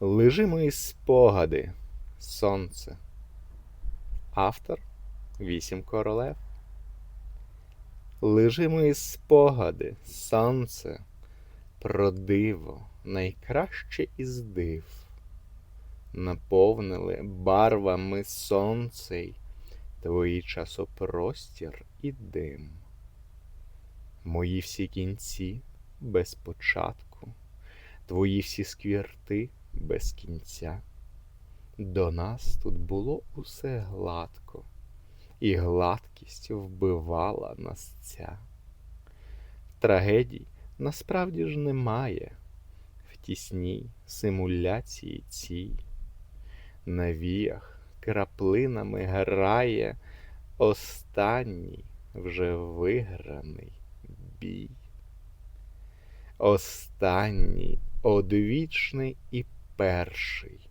Лежи мої спогади, сонце. Автор Вісім королев. Лежи мої спогади, сонце, про диво, найкраще із див. Наповнили барвами сонцей твої часопростір і дим. Мої всі кінці без початку, твої всі сквірти без кінця. До нас тут було усе гладко, і гладкість вбивала нас ця. Трагедій насправді ж немає в тісній симуляції цій. На віях краплинами грає останній вже виграний бій. Останній, одвічний і перший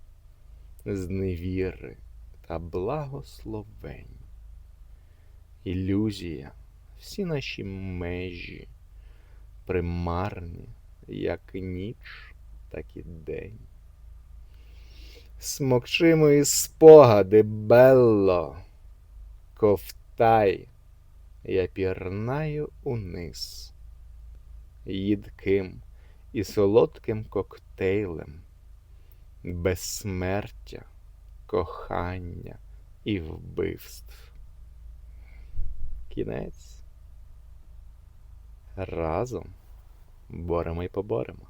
з невіри та благословень. Ілюзія, всі наші межі, примарні, як ніч, так і день. Смокчи мої спогади, Белло, ковтай, я пірнаю униз, їдким і солодким коктейлем, безсмертя, кохання і вбивств. Кінець. Разом боремо й поборемо.